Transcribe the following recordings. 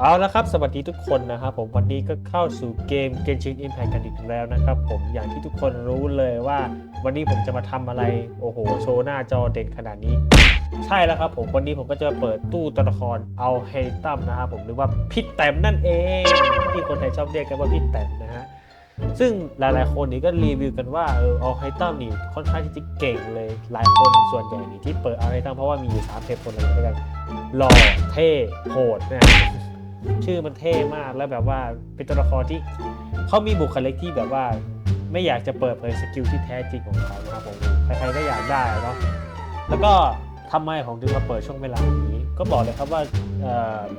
เอาละครับ สวัสดีทุกคนนะครับผมวันนี้ก็เข้าสู่เกม Genshin Impact กันอีกแล้วนะครับผมอย่างที่ทุกคนรู้เลยว่าวันนี้ผมจะมาทำอะไร โอ้โห โชว์หน้าจอเด่นขนาดนี้ ใช่แล้วครับผมวันนี้ผมก็จะเปิดตู้ตัวละครเอาเฮตัมนะครับผมหรือว่าพิษแต้มนั่นเอง ที่คนไทยชอบเรียกกันว่าพิษแต้มนะฮะ ซึ่งหลายๆคนนี่ก็รีวิวกันว่าเออเอาไฮตัมนี่ค่อนข้างที่จะเก่งเลย หลายคนส่วนใหญ่นี่ที่เปิดเอไฮตัมเพราะว่ามีอยู่สามเทปคนเลยด้วยกันหล่อเท่โหดนะชื่อมันเท่มากแล้วแบบว่าเป็นตัวละครที่เขามีบุคลิกที่แบบว่าไม่อยากจะเปิดเผยสกิลที่แท้จริงของเขานะครับผมใครๆก็อยากได้เนาะแล้วก็ทำไมผมถึงมาเปิดช่วงเวลานี้ ก็บอกเลยครับว่า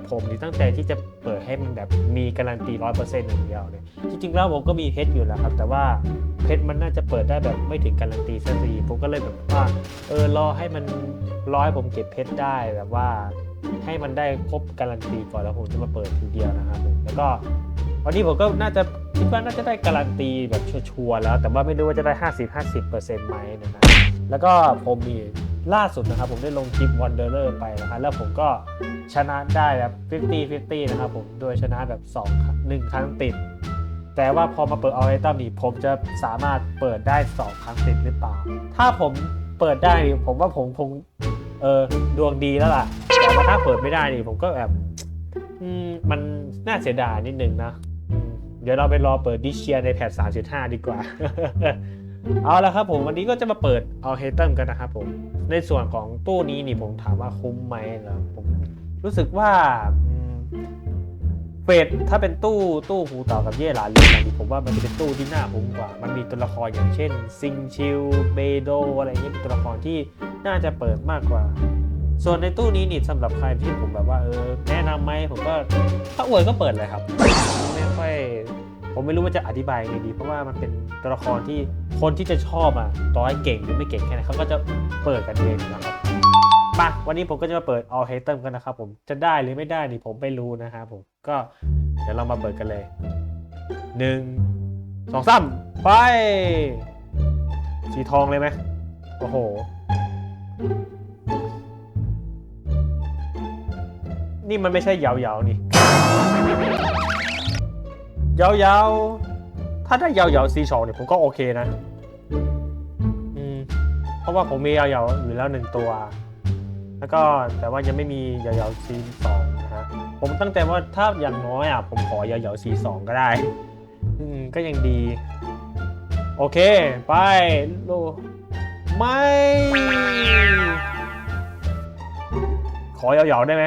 ผมนี่ตั้งใจที่จะเปิดให้มันแบบมีการันตีร้อยเปอร์เซ็นต์อย่างเดียวเนี่ยจริงๆแล้วผมก็มีเพชรอยู่แล้วครับ แต่ว่าเพชรมันน่าจะเปิดได้แบบไม่ถึงการันตีสักทีผมก็เลยแบบว่าเออรอให้มันร้อยผมเก็บเพชรได้แบบว่า ให้มันได้ครบการันตีก่อนแล้วผมจะมาเปิดทีเดียวนะครับแล้วก็วันนี้ผมก็น่าจะคิดว่าน่าจะได้การันตีแบบชัวร์แล้ว แต่ว่าไม่รู้ว่าจะได้ 50-50%ไหมนะครับ แล้วก็ผมมีล่าสุดนะครับ ผมได้ลงคลิป Wanderer ไปนะครับแล้วผมก็ชนะได้แบบ50-50 นะครับผมโดยชนะแบบ2 1ครั้งติด แต่ว่าพอมาเปิดเอาไอตัมนี่ผมจะสามารถเปิดได้ 2 ครั้งติดหรือเปล่า ถ้าผมเปิดได้นี่ผมว่าผมคงเออดวงดีแล้วล่ะ แต่ว่าถ้าเปิดไม่ได้นี่ผมก็แบบมมันน่าเสียดายนิดนึงนะ เดี๋ยวเราไปรอเปิดดิเชียในแพท3.5 ดีกว่า เอาละครับผมวันนี้ก็จะมาเปิดเอาเฮเติมกันนะครับผมในส่วนของตู้นี้นี่ผมถามว่าคุ้มไหมนะผมรู้สึกว่าเฟดถ้าเป็นตู้ตู้หูต่อกับเย่หลานเรียนี่ผมว่ามันจะเป็นตู้ที่น่าคุ้มกว่า มันมีตัวละครอย่างเช่น ซิงชิลเบโดอะไรเงี้ยเป็นตัวละครที่น่าจะเปิดมากกว่า ส่วนในตู้นี้นี่สำหรับใครที่ผมแบบว่าเออแนะนำไหมผมก็ถ้าอวยก็เปิดเลยครับ ไม่ค่อย ผมไม่รู้ว่าจะอธิบายยังไงดี เพราะว่ามันเป็นตัวละครที่คนที่จะชอบอะต่อให้เก่งหรือไม่เก่งแค่ไหนเขาก็จะเปิดกันเองนะครับมาวันนี้ผมก็จะมาเปิด all h a t e m กันนะครับผมจะได้หรือไม่ได้นี่ผมไม่รู้นะครับผมก็เดี๋ยวเรามาเปิดกันเลยหนึ่งสองสามไปสีทองเลยไหมโอ้โหนี่มันไม่ใช่เหยาวๆนี่ ยาวๆ ถ้าได้ยาวๆซีสองเนี่ยผมก็โอเคนะ อืม เพราะว่าผมมียาวๆ อยู่แล้วหนึ่งตัว แล้วก็แต่ว่ายังไม่มียาวๆซีสองนะฮะ ผมตั้งใจว่าถ้าอย่างน้อยอะ ผมขอยาวๆซีสองก็ได้ อืม ก็ยังดี โอเค ไปโลไม่ ขอยาวๆ ได้ไหม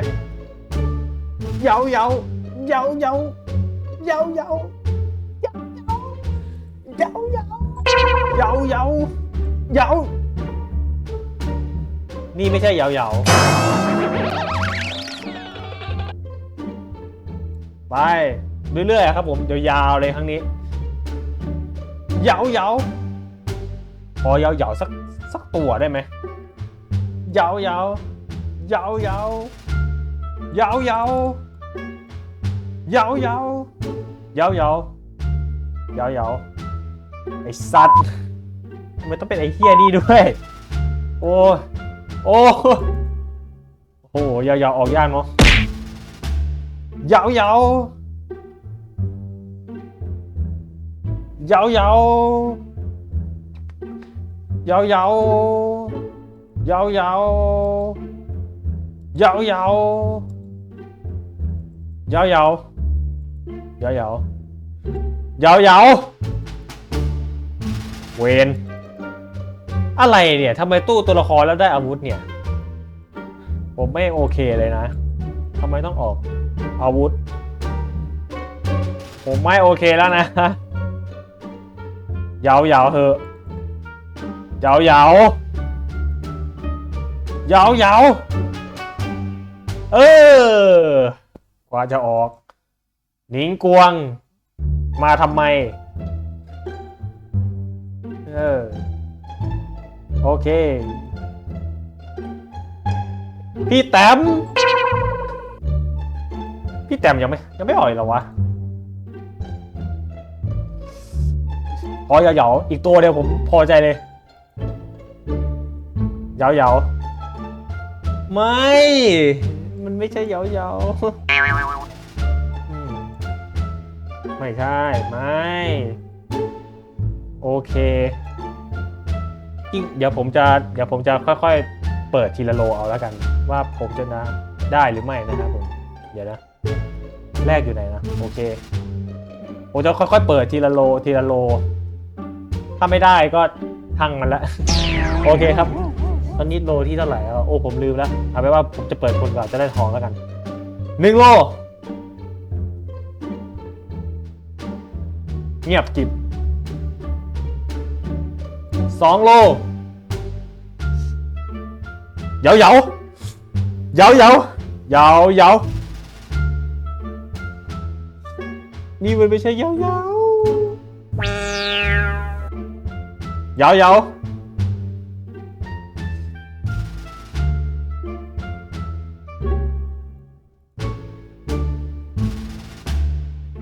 ยาวยาวยาวย ยาวยาวยาวยาวยาวยาวยาวยาวนี่ไม่ใช่ยาวยาวไปเรื่อยๆครับผมยาวๆเลยครั้งนี้ยาวยาวพอยาวยาวสักสักตัวได้ไหมยาวยาวยาวยาวยาวยาวยา วยาวยาวยาวยาวยาวไอสัตว์ทำไมต้องเป็นไอเฮียนี่ด้วย โอ้ยโอ้โหยาวยาวออกยากเนาะยาวยาวยาวยาวยาวยาวยาวยาวยาวยาวยาวยาว ยาวยาวยาวยาวเวนอะไรเนี่ยทำไมตู้ตัวละครแล้วได้อาวุธเนี่ย ผมไม่โอเคเลยนะทำไมต้องออกอาวุธ ผมไม่โอเคแล้วนะยาวยาวเหอะยาวยาวยาวยาวเออกว่าจะออก หนิงกวง มาทำไม เออ โอเค พี่แต้มพี่แต้มยังไม่ยังไม่อ่อยเหรอวะพอเหยาๆอีกตัวเดียวผมพอใจเลยเหยาๆไม่ มันไม่ใช่เหยาๆ ไม่ใช่ ไม่ โอเคจริงเดี๋ยวผมจะเดี๋ยวผมจะค่อยๆ เปิดทีละโลเอาแล้วกัน ว่าผมจะนะได้หรือไม่นะครับผม เดี๋ยวนะ แรกอยู่ไหนนะ โอเคผมจะค่อยๆ เปิดทีละโลทีละโล ถ้าไม่ได้ก็ทั้งมันละ โอเคครับ ตอนนี้โลที่เท่าไหร่แล้วโอ้ผมลืมแล้วเอาไปนว่าผมจะเปิดคนก่อนจะได้ทองแล้วกันหนึ่งโล เงียบกิบสองโลเหยาเหยาเหยาเหยาเหยาเหยานี่มันไม่ใช่เหยาเหยาเหยาเหยา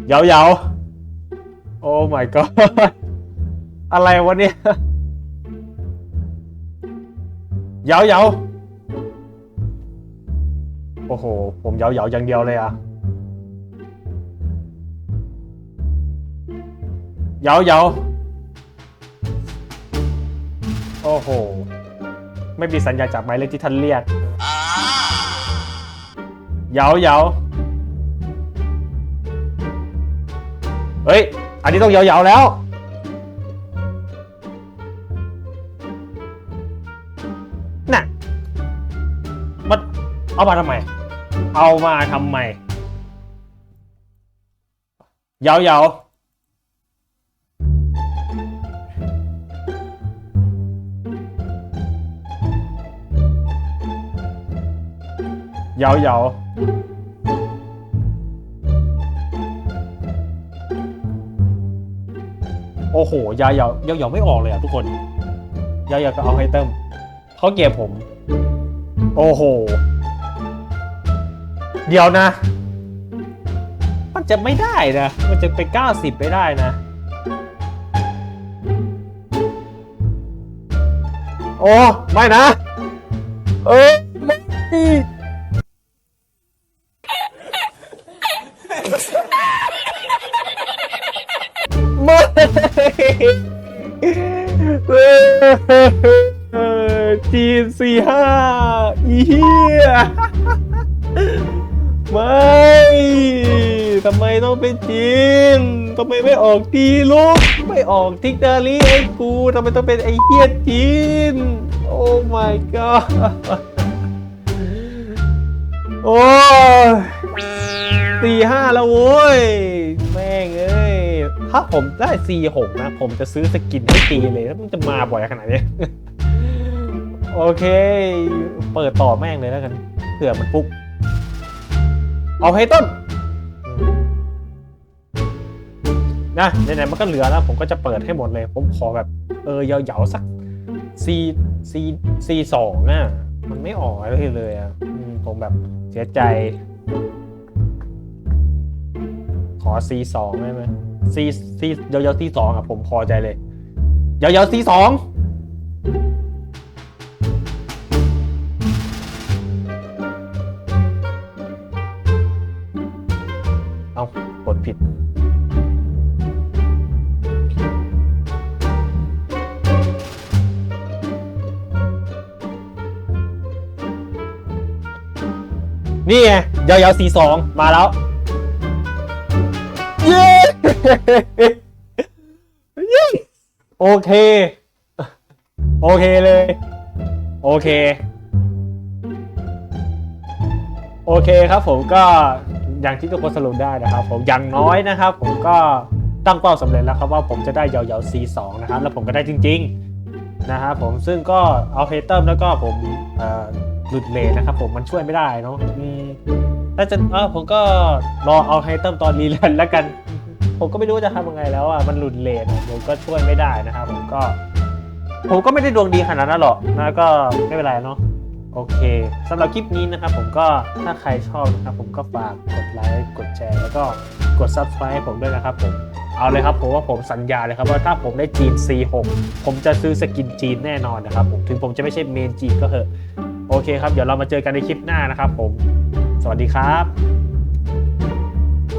เหยาเหยา โอ้ my god อะไรวะเนี่ยเหยาเหยาโอ้โห ผมเหยาเหยาอย่างเดียวเลยอะเหยาเหยาโอ้โห ไม่มีสัญญาจากหมายเลขที่ท่านเรียกเหยาเหยาเฮ้ย อันนี้ต้องเหยาเหยาแล้ว น่ะ มันเอามาทำไม เอามาทำไมเหยาเหยา อ้โห ยาเหยาเยาเหยาไม่ออกเลยอะทุกคน ยาเหยาก็เอาให้เติมเขาเก็บผม โอ้โห เดี๋ยวนะ มันจะไม่ได้นะ มันจะไป90ไม่ได้นะ โอ้ ไม่นะ เอ้ยไม่ไม่ จีนสี่ห้าอีเหี้ยไม่ทำไมต้องเป็นจีนทำไมไม่ออกทีลูก ไม่ออกทิกเดอรี่ไอ้กูทำไมต้องเป็นไอ้เฮียจีน โอ้ my god โอ้สี่ห้าแล้วโว้ย ถ้าผมได้ C6 นะ ผมจะซื้อสกินให้ตีเลยแล้วมันจะมาบ่อยขนาดนี้ โอเค เปิดต่อแม่งเลยแล้วกันเผื่อมันฟุกเอาให้ต้น นะไหนๆมันก็เหลือแล้ว ผมก็จะเปิดให้หมดเลย ผมขอแบบ เออเหยาๆสัก C C C สองอะมันไม่ออกอะไรเลยอะอืมผมแบบเสียใจ ขอ C สองได้ไหม C C เยาๆ C สองอะผมพอใจเลยเยาๆ C สองเอากดผิดนี่ไงยาวๆสีสองมาแล้ว โอเค โอเคเลย โอเค โอเคครับผมก็อย่างที่ทุกคนสรุปได้นะครับ ผมอย่างน้อยนะครับ ผมก็ตั้งเป้าสำเร็จแล้วครับว่าผมจะได้ยาวๆ C2 นะครับ แล้วผมก็ได้จริง ๆ นะครับผมซึ่งก็เอาเฮเติมแล้วก็ผมหลุดเลนนะครับ ผมมันช่วยไม่ได้เนาะอืมถ้าจะเออผมก็รอเอาเฮเติมตอนรีแลนแล้วกัน ผมก็ไม่รู้จะทำยังไงแล้วอะมันหลุดเลนอะผมก็ช่วยไม่ได้นะครับผมก็ ผมก็ไม่ได้ดวงดีขนาดนั้นหรอกนะก็ไม่เป็นไรเนาะโอเคสำหรับคลิปนี้นะครับ ผมก็ถ้าใครชอบนะครับ ผมก็ฝากกดไลค์กดแชร์แล้วก็กด subscribe ให้ผมด้วยนะครับผมเอาเลยครับผมว่าผมสัญญาเลยครับว่าถ้าผมได้จีน C6 ผมจะซื้อสกินจีนแน่นอนนะครับผมถึงผมจะไม่ใช่เมนจีนก็เถอะโอเคครับเดี๋ยวเรามาเจอกันในคลิปหน้านะครับ ผม สวัสดีครับ